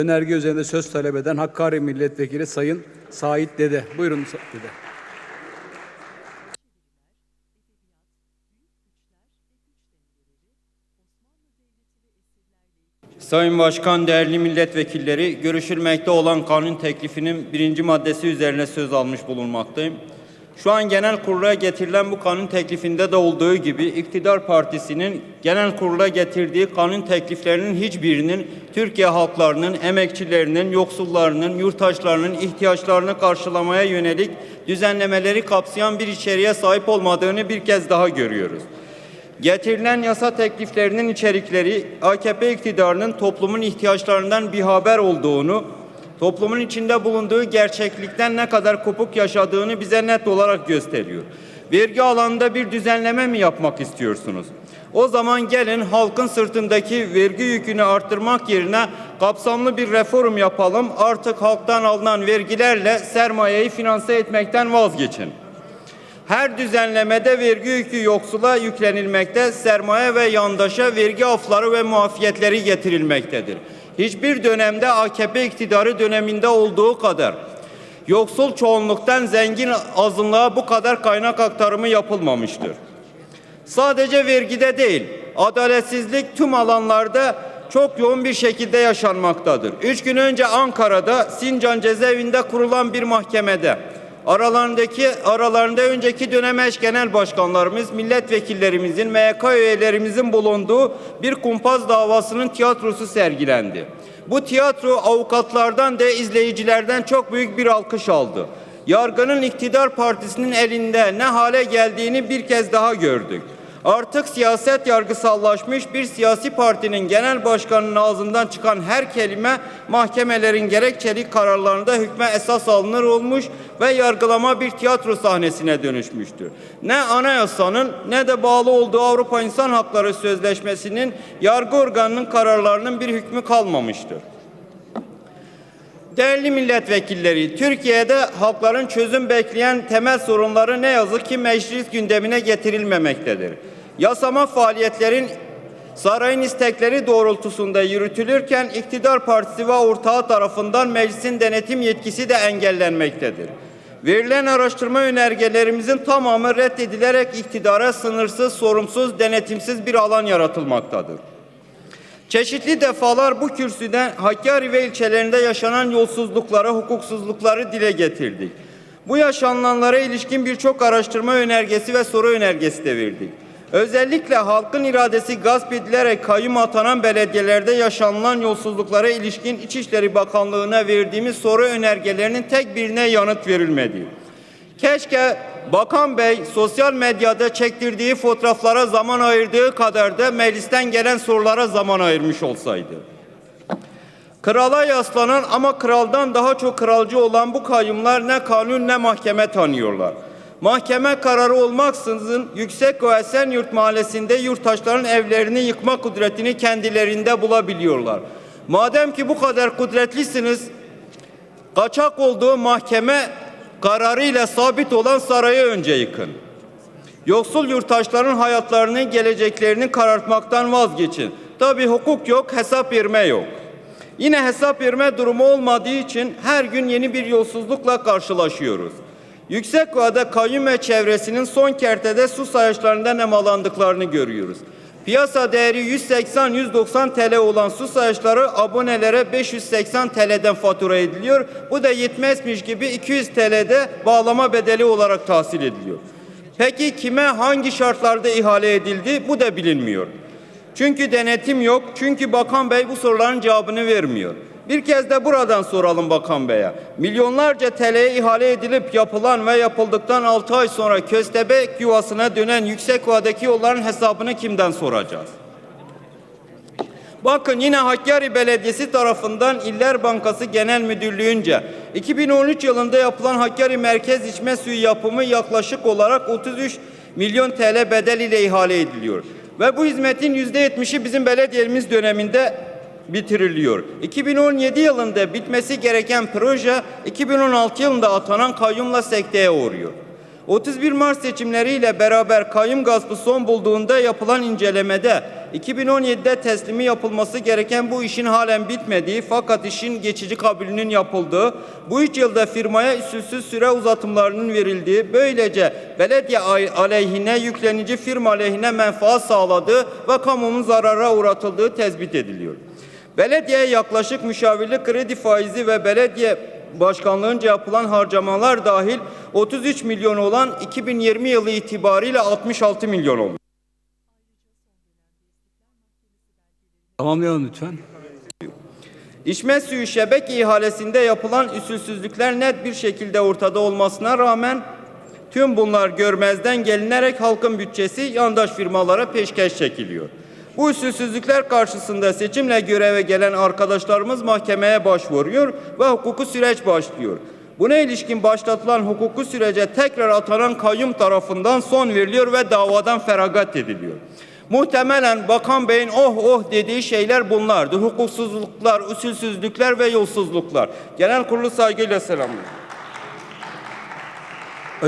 Önerge üzerinde söz talep eden Hakkari Milletvekili Sayın Sait Dede. Buyurun Dede. Sayın Başkan, değerli milletvekilleri, görüşülmekte olan kanun teklifinin birinci maddesi üzerine söz almış bulunmaktayım. Şu an genel kurula getirilen bu kanun teklifinde de olduğu gibi iktidar partisinin genel kurula getirdiği kanun tekliflerinin hiçbirinin Türkiye halklarının, emekçilerinin, yoksullarının, yurttaşlarının ihtiyaçlarını karşılamaya yönelik düzenlemeleri kapsayan bir içeriğe sahip olmadığını bir kez daha görüyoruz. Getirilen yasa tekliflerinin içerikleri AKP iktidarının toplumun ihtiyaçlarından bir haber olduğunu, toplumun içinde bulunduğu gerçeklikten ne kadar kopuk yaşadığını bize net olarak gösteriyor. Vergi alanında bir düzenleme mi yapmak istiyorsunuz? O zaman gelin halkın sırtındaki vergi yükünü arttırmak yerine kapsamlı bir reform yapalım. Artık halktan alınan vergilerle sermayeyi finanse etmekten vazgeçin. Her düzenlemede vergi yükü yoksula yüklenilmekte, sermaye ve yandaşa vergi afları ve muafiyetleri getirilmektedir. Hiçbir dönemde AKP iktidarı döneminde olduğu kadar yoksul çoğunluktan zengin azınlığa bu kadar kaynak aktarımı yapılmamıştır. Sadece vergide değil, adaletsizlik tüm alanlarda çok yoğun bir şekilde yaşanmaktadır. Üç gün önce Ankara'da Sincan cezaevinde kurulan bir mahkemede aralarındaki aralarında önceki dönem eş genel başkanlarımız, milletvekillerimizin, MYK üyelerimizin bulunduğu bir kumpas davasının tiyatrosu sergilendi. Bu tiyatro avukatlardan da izleyicilerden çok büyük bir alkış aldı. Yargının iktidar partisinin elinde ne hale geldiğini bir kez daha gördük. Artık siyaset yargısallaşmış bir siyasi partinin genel başkanının ağzından çıkan her kelime mahkemelerin gerekçeli kararlarında hükme esas alınır olmuş ve yargılama bir tiyatro sahnesine dönüşmüştür. Ne anayasanın ne de bağlı olduğu Avrupa İnsan Hakları Sözleşmesi'nin yargı organının kararlarının bir hükmü kalmamıştır. Değerli milletvekilleri, Türkiye'de halkların çözüm bekleyen temel sorunları ne yazık ki meclis gündemine getirilmemektedir. Yasama faaliyetlerin sarayın istekleri doğrultusunda yürütülürken iktidar partisi ve ortağı tarafından meclisin denetim yetkisi de engellenmektedir. Verilen araştırma önergelerimizin tamamı reddedilerek iktidara sınırsız, sorumsuz, denetimsiz bir alan yaratılmaktadır. Çeşitli defalar bu kürsüden Hakkari ve ilçelerinde yaşanan yolsuzlukları, hukuksuzlukları dile getirdik. Bu yaşananlara ilişkin birçok araştırma önergesi ve soru önergesi de verdik. Özellikle halkın iradesi gasp edilerek kayyum atanan belediyelerde yaşanılan yolsuzluklara ilişkin İçişleri Bakanlığı'na verdiğimiz soru önergelerinin tek birine yanıt verilmedi. Keşke Bakan Bey sosyal medyada çektirdiği fotoğraflara zaman ayırdığı kadar da meclisten gelen sorulara zaman ayırmış olsaydı. Krala yaslanan ama kraldan daha çok kralcı olan bu kayyumlar ne kanun ne mahkeme tanıyorlar. Mahkeme kararı olmaksızın Yüksek ve Esenyurt Mahallesi'nde yurttaşların evlerini yıkma kudretini kendilerinde bulabiliyorlar. Madem ki bu kadar kudretlisiniz, kaçak olduğu mahkeme kararıyla sabit olan sarayı önce yıkın. Yoksul yurttaşların hayatlarını, geleceklerini karartmaktan vazgeçin. Tabi hukuk yok, hesap verme yok. Yine hesap verme durumu olmadığı için her gün yeni bir yolsuzlukla karşılaşıyoruz. Yüksekova'da kayyum ve çevresinin son kertede su sayaçlarında nemalandıklarını görüyoruz. Piyasa değeri 180-190 TL olan su sayaçları abonelere 580 TL'den fatura ediliyor. Bu da yetmezmiş gibi 200 TL'de bağlama bedeli olarak tahsil ediliyor. Peki kime hangi şartlarda ihale edildi bu da bilinmiyor. Çünkü denetim yok. Çünkü Bakan Bey bu soruların cevabını vermiyor. Bir kez de buradan soralım Bakan Bey'e. Milyonlarca TL'ye ihale edilip yapılan ve yapıldıktan 6 ay sonra köstebek yuvasına dönen yüksek vadeki yolların hesabını kimden soracağız? Bakın yine Hakkari Belediyesi tarafından İller Bankası Genel Müdürlüğü'nce 2013 yılında yapılan Hakkari Merkez İçme Suyu yapımı yaklaşık olarak 33 milyon TL bedel ile ihale ediliyor. Ve bu hizmetin %70'i bizim belediyemiz döneminde bitiriliyor. 2017 yılında bitmesi gereken proje 2016 yılında atanan kayyumla sekteye uğruyor. 31 Mart seçimleriyle beraber kayyum gaspı son bulduğunda yapılan incelemede 2017'de teslimi yapılması gereken bu işin halen bitmediği fakat işin geçici kabulünün yapıldığı, bu üç yılda firmaya usulsüz süre uzatımlarının verildiği, böylece belediye aleyhine yüklenici firma aleyhine menfaat sağladığı ve kamunun zarara uğratıldığı tespit ediliyor. Belediyeye yaklaşık müşavirlik kredi faizi ve belediye başkanlığınca yapılan harcamalar dahil 33 milyon olan 2020 yılı itibariyle 66 milyon oldu. Tamamlayalım lütfen. İçme suyu şebeke ihalesinde yapılan usulsüzlükler net bir şekilde ortada olmasına rağmen tüm bunlar görmezden gelinerek halkın bütçesi yandaş firmalara peşkeş çekiliyor. Bu usulsüzlükler karşısında seçimle göreve gelen arkadaşlarımız mahkemeye başvuruyor ve hukuki süreç başlıyor. Buna ilişkin başlatılan hukuki sürece tekrar atanan kayyum tarafından son veriliyor ve davadan feragat ediliyor. Muhtemelen Bakan Bey'in oh oh dediği şeyler bunlardı. Hukuksuzluklar, usulsüzlükler ve yolsuzluklar. Genel kurulu saygıyla selamlıyorum.